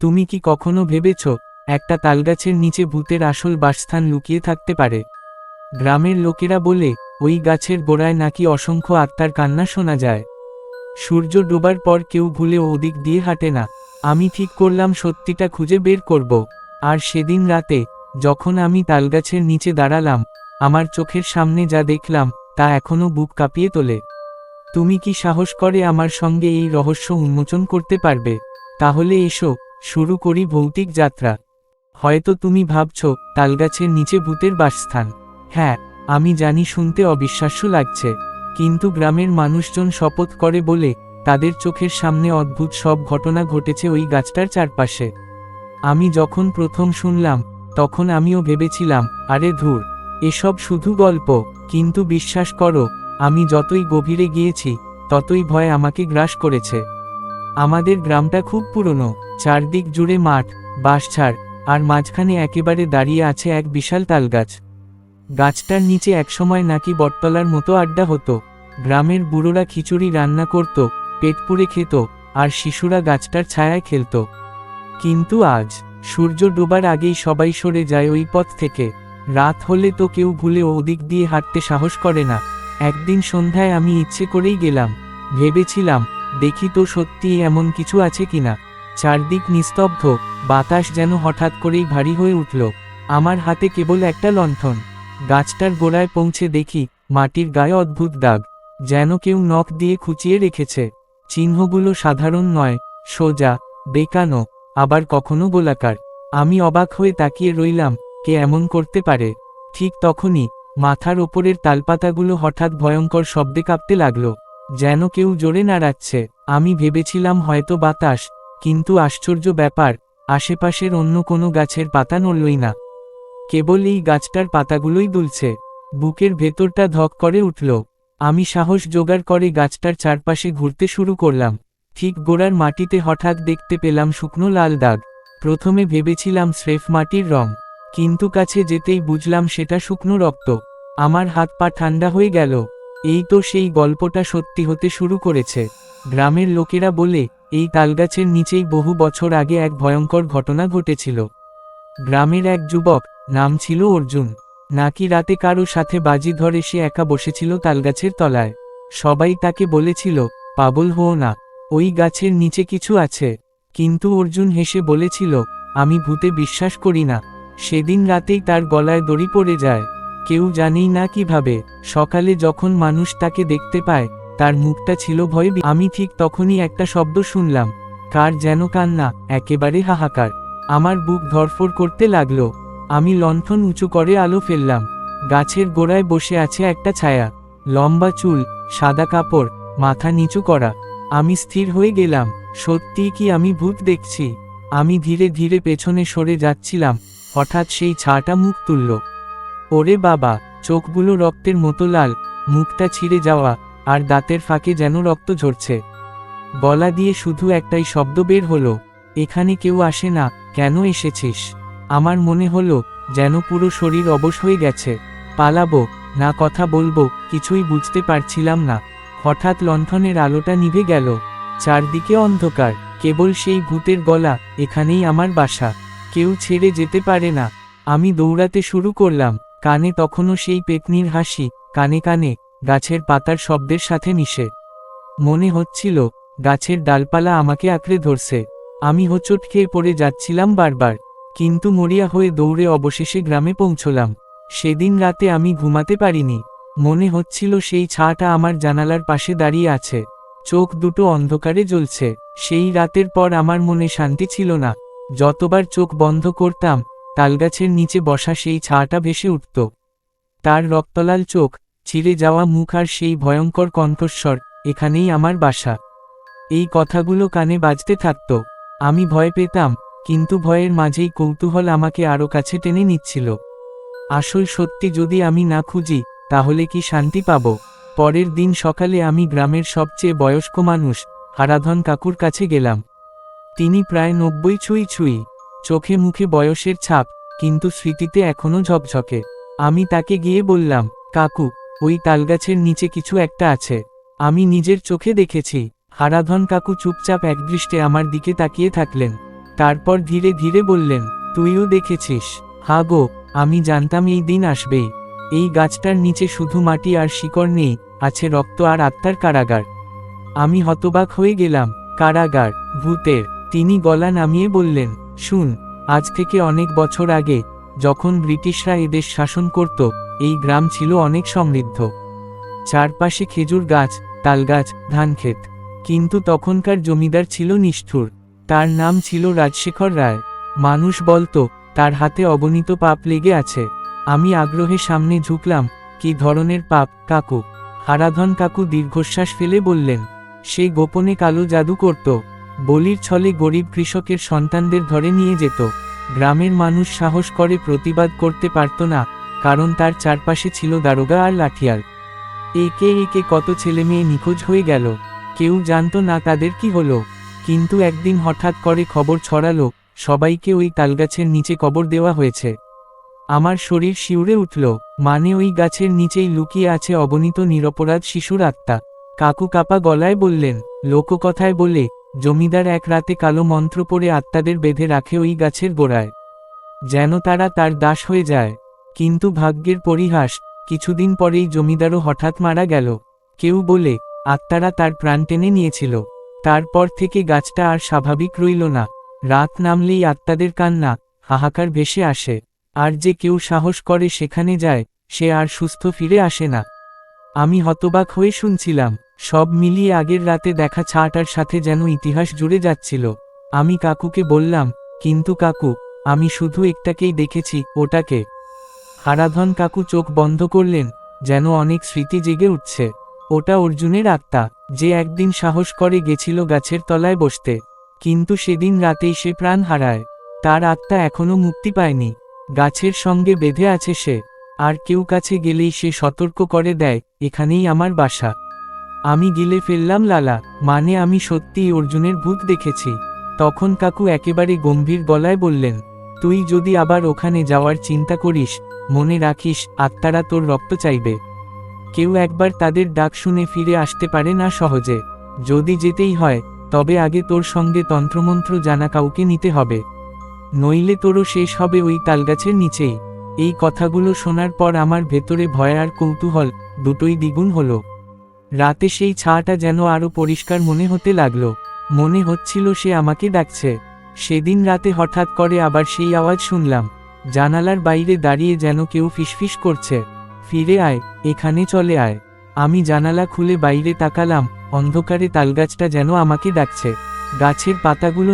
তুমি কি কখনো ভেবেছ, একটা তালগাছের নিচে ভূতের আসল বাসস্থান লুকিয়ে থাকতে পারে? গ্রামের লোকেরা বলে, ওই গাছের গোড়ায় নাকি অসংখ্য আত্মার কান্না শোনা যায়। সূর্য ডোবার পর কেউ ভুলে ওদিক দিয়ে হাঁটে না। আমি ঠিক করলাম সত্যিটা খুঁজে বের করব। আর সেদিন রাতে, যখন আমি তালগাছের নিচে দাঁড়ালাম, আমার চোখের সামনে যা দেখলাম, তা এখনও বুক কাঁপিয়ে তোলে। তুমি কি সাহস করে আমার সঙ্গে এই রহস্য উন্মোচন করতে পারবে? তাহলে এসো শুরু করি ভৌতিক যাত্রা। হয়তো তুমি ভাবছ, তালগাছের নিচে ভূতের বাসস্থান। হ্যাঁ আমি জানি শুনতে অবিশ্বাস্য লাগছে। কিন্তু গ্রামের মানুষজন শপথ করে বলে, তাদের চোখের সামনে অদ্ভুত সব ঘটনা ঘটেছে ওই গাছটার চারপাশে। আমি যখন প্রথম শুনলাম, তখন আমিও ভেবেছিলাম, আরে ধুর, এসব শুধু গল্প, কিন্তু বিশ্বাস করো, আমি যতই গভীরে গিয়েছি, ততই ভয় আমাকে গ্রাস করেছে। আমাদের গ্রামটা খুব পুরনো। চারদিক জুড়ে মাঠ, বাঁশঝাড়, আর মাঝখানে একেবারে দাঁড়িয়ে আছে এক বিশাল তালগাছ। গাছটার নিচে একসময় নাকি বটতলার মতো আড্ডা হতো। গ্রামের বুড়োরা খিচুড়ি রান্না করত, পেট পুড়ে খেত, আর শিশুরা গাছটার ছায়ায় খেলত। কিন্তু আজ, সূর্য ডোবার আগেই সবাই সরে যায় ওই পথ থেকে। রাত হলে তো কেউ ভুলে ওদিক দিয়ে হাঁটতে সাহস করে না। একদিন সন্ধ্যায় আমি ইচ্ছে করেই গেলাম। ভেবেছিলাম, দেখি তো সত্যি এমন কিছু আছে কিনা। চারদিক নিস্তব্ধ, বাতাস যেন হঠাৎ করেই ভারী হয়ে উঠল। আমার হাতে কেবল একটা লণ্ঠন। গাছটার গোড়ায় পৌঁছে দেখি, মাটির গায়ে অদ্ভুত দাগ, যেন কেউ নখ দিয়ে খুঁচিয়ে রেখেছে। চিহ্নগুলো সাধারণ নয়, সোজা, বেকানো, আবার কখনো গোলাকার। আমি অবাক হয়ে তাকিয়ে রইলাম, কে এমন করতে পারে? ঠিক তখনই, মাথার ওপরের তালপাতাগুলো হঠাৎ ভয়ঙ্কর শব্দে কাঁপতে লাগল, যেন কেউ জোরে নাড়াচ্ছে। আমি ভেবেছিলাম হয়তো বাতাস কিন্তু আশ্চর্য ব্যাপার, আশেপাশের অন্য কোনো গাছের পাতা নড়লই না। কেবল এই গাছটার পাতাগুলোই দুলছে। বুকের ভেতরটা ধক করে উঠল। আমি সাহস জোগাড় করে গাছটার চারপাশে ঘুরতে শুরু করলাম। ঠিক গোড়ার মাটিতে হঠাৎ দেখতে পেলাম শুকনো লাল দাগ। প্রথমে ভেবেছিলাম স্রেফ মাটির রং। কিন্তু কাছে যেতেই বুঝলাম সেটা শুকনো রক্ত। আমার হাত পা ঠান্ডা হয়ে গেল। এই তো সেই গল্পটা সত্যি হতে শুরু করেছে। গ্রামের লোকেরা বলে, এই তালগাছের নিচেই বহু বছর আগে এক ভয়ঙ্কর ঘটনা ঘটেছিল। গ্রামের এক যুবক, নাম ছিল অর্জুন। নাকি রাতে কারও সাথে বাজি ধরে সে একা বসেছিল তালগাছের তলায়। সবাই তাকে বলেছিল, পাগল হও না, ওই গাছের নিচে কিছু আছে। কিন্তু অর্জুন হেসে বলেছিল, আমি ভূতে বিশ্বাস করি না। সেদিন রাতেই তার গলায় দড়ি পড়ে যায়। কেউ জানেই না কীভাবে, সকালে যখন মানুষ তাকে দেখতে পায় তার মুখটা ছিল ভয় আমি ঠিক তখনই একটা শব্দ শুনলাম। কার যেন কান্না, একেবারে হাহাকার। আমার বুক ধরফর করতে লাগল। আমি লণ্ঠন উঁচু করে আলো ফেললাম। গাছের গোড়ায় বসে আছে একটা ছায়া। লম্বা চুল, সাদা কাপড়, মাথা নিচু করা। আমি স্থির হয়ে গেলাম। সত্যিই কি আমি ভূত দেখছি? আমি ধীরে ধীরে পেছনে সরে যাচ্ছিলাম। হঠাৎ সেই ছাটা মুখ তুলল। ওরে বাবা, চোখগুলো রক্তের মতো লাল। মুখটা ছিঁড়ে যাওয়া। আর দাঁতের ফাঁকে যেন রক্ত ঝরছে। গলা দিয়ে শুধু একটাই শব্দ বের হলো, এখানে কেউ আসে না, কেন এসেছিস? আমার মনে হলো, যেন পুরো শরীর অবশ হয়ে গেছে। পালাবো, না কথা বলব, কিছুই বুঝতে পারছিলাম না। হঠাৎ লণ্ঠনের আলোটা নিভে গেল। চারদিকে অন্ধকার, কেবল সেই ভূতের গলা, এখানেই আমার বাসা। কেউ ছেড়ে যেতে পারে না। আমি দৌড়াতে শুরু করলাম, কানে তখনও সেই পেতনির হাসি, কানে কানে। গাছের পাতার শব্দের সাথে মিশে। মনে হচ্ছিল, গাছের ডালপালা আমাকে আঁকড়ে ধরছে। আমি হোঁচট খেয়ে পড়ে যাচ্ছিলাম বারবার। কিন্তু মরিয়া হয়ে দৌড়ে অবশেষে গ্রামে পৌঁছলাম। সেদিন রাতে আমি ঘুমাতে পারিনি। মনে হচ্ছিল সেই ছাটা আমার জানালার পাশে দাঁড়িয়ে আছে। চোখ দুটো অন্ধকারে জ্বলছে। সেই রাতের পর আমার মনে শান্তি ছিল না। যতবার চোখ বন্ধ করতাম, তালগাছের নিচে বসা সেই ছাটা ভেসে উঠত। তার রক্তলাল চোখ ছিঁড়ে যাওয়া মুখ আর সেই ভয়ঙ্কর কণ্ঠস্বর, এখানেই আমার বাসা। এই কথাগুলো কানে বাজতে থাকত। আমি ভয় পেতাম, কিন্তু ভয়ের মাঝেই কৌতূহল আমাকে আরও কাছে টেনে নিচ্ছিল। আসল সত্যি যদি আমি না খুঁজি, তাহলে কি শান্তি পাব? পরের দিন সকালে আমি গ্রামের সবচেয়ে বয়স্ক মানুষ, হারাধন কাকুর কাছে গেলাম। তিনি প্রায় নব্বই ছুঁই ছুঁই। চোখে মুখে বয়সের ছাপ, কিন্তু স্মৃতিতে এখনও ঝকঝকে। আমি তাকে গিয়ে বললাম, কাকু ওই তালগাছের নিচে কিছু একটা আছে। আমি নিজের চোখে দেখেছি। হারাধন কাকু চুপচাপ একদৃষ্টে আমার দিকে তাকিয়ে থাকলেন। তারপর ধীরে ধীরে বললেন, তুইও দেখেছিস। হা গো, আমি জানতাম এই দিন আসবে। এই গাছটার নিচে শুধু মাটি আর শিকড় নেই, আছে রক্ত আর আত্মার কারাগার। আমি হতবাক হয়ে গেলাম, কারাগার, ভূতের। তিনি গলা নামিয়ে বললেন, শুন, আজ থেকে অনেক বছর আগে, যখন ব্রিটিশরা এদেশ শাসন করত এই গ্রাম ছিল অনেক সমৃদ্ধ। চারপাশে খেজুর গাছ তালগাছ ধানক্ষেত কিন্তু তখনকার জমিদার ছিল নিষ্ঠুর। তার নাম ছিল রাজশেখর রায়। মানুষ বলতো, তার হাতে অগণিত পাপ লেগে আছে। আমি আগ্রহে সামনে ঝুঁকলাম, কি ধরনের পাপ, কাকু? হারাধন কাকু দীর্ঘশ্বাস ফেলে বললেন, সে গোপনে কালো জাদু করত। বলির ছলে গরিব কৃষকের সন্তানদের ধরে নিয়ে যেত। গ্রামের মানুষ সাহস করে প্রতিবাদ করতে পারত না। কারণ তার চারপাশে ছিল দারোগা আর লাঠিয়াল। একে একে কত ছেলে মেয়ে নিখোঁজ হয়ে গেল, কেউ জানতো না তাদের কি হলো। কিন্তু একদিন হঠাৎ করে খবর ছড়ালো, সবাইকে ওই তালগাছের নিচে কবর দেওয়া হয়েছে। আমার শরীর শিউরে উঠল মানে ওই গাছের নিচেই লুকিয়ে আছে অগণিত নিরপরাধ শিশুর আত্মা। কাকু কাপা গলায় বললেন, লোককথায় বলে, জমিদার এক রাতে কালো মন্ত্র পড়ে আত্মাদের বেঁধে রাখে ওই গাছের গোড়ায়। যেন তারা তার দাস হয়ে যায়। কিন্তু ভাগ্যের পরিহাস, কিছুদিন পরেই জমিদারও হঠাৎ মারা গেল। কেউ বলে, আত্মারা তার প্রাণ টেনে নিয়েছিল। তারপর থেকে গাছটা আর স্বাভাবিক রইল না। রাত নামলেই আত্মাদের কান্না, হাহাকার ভেসে আসে। আর যে কেউ সাহস করে সেখানে যায়, সে আর সুস্থ ফিরে আসে না। আমি হতবাক হয়ে শুনছিলাম, সব মিলিয়ে আগের রাতে দেখা ছাটার সাথে যেন ইতিহাস জুড়ে যাচ্ছিল। আমি কাকুকে বললাম, কিন্তু কাকু, আমি শুধু একটাকেই দেখেছি, ওটাকে। হারাধন কাকু চোখ বন্ধ করলেন, যেন অনেক স্মৃতি জেগে উঠছে। ওটা অর্জুনের আত্মা, যে একদিন সাহস করে গেছিল গাছের তলায় বসতে। কিন্তু সেদিন রাতেই সে প্রাণ হারায়। তার আত্মা এখনও মুক্তি পায়নি। গাছের সঙ্গে বেঁধে আছে সে। আর কেউ কাছে গেলেই সে সতর্ক করে দেয়, এখানেই আমার বাসা। আমি গিলে ফেললাম, লালা। মানে আমি সত্যিই অর্জুনের ভূত দেখেছি। তখন কাকু একেবারে গম্ভীর গলায় বললেন তুই যদি আবার ওখানে যাওয়ার চিন্তা করিস, মনে রাখিস, আত্মারা তোর রক্ত চাইবে। কেউ একবার তাদের ডাক শুনে ফিরে আসতে পারে না সহজে। যদি যেতেই হয়, তবে আগে তোর সঙ্গে তন্ত্রমন্ত্র জানা কাউকে নিতে হবে। নইলে তোরও শেষ হবে ওই তালগাছের নিচেই। এই কথাগুলো শোনার পর আমার ভেতরে ভয় আর কৌতূহল দুটোই দ্বিগুণ হলো। রাতে সেই ছাটা যেন আরও পরিষ্কার মনে হতে লাগল। মনে হচ্ছিল সে আমাকে ডাকছে। সেদিন রাতে হঠাৎ করে আবার সেই আওয়াজ শুনলাম, জানালার বাইরে দাঁড়িয়ে যেন কেউ ফিসফিস করছে। ফিরে আয়, এখানে চলে আয়। আমি জানালা খুলে বাইরে তাকালাম, অন্ধকারে তালগাছটা যেন আমাকে ডাকছে। গাছের পাতাগুলো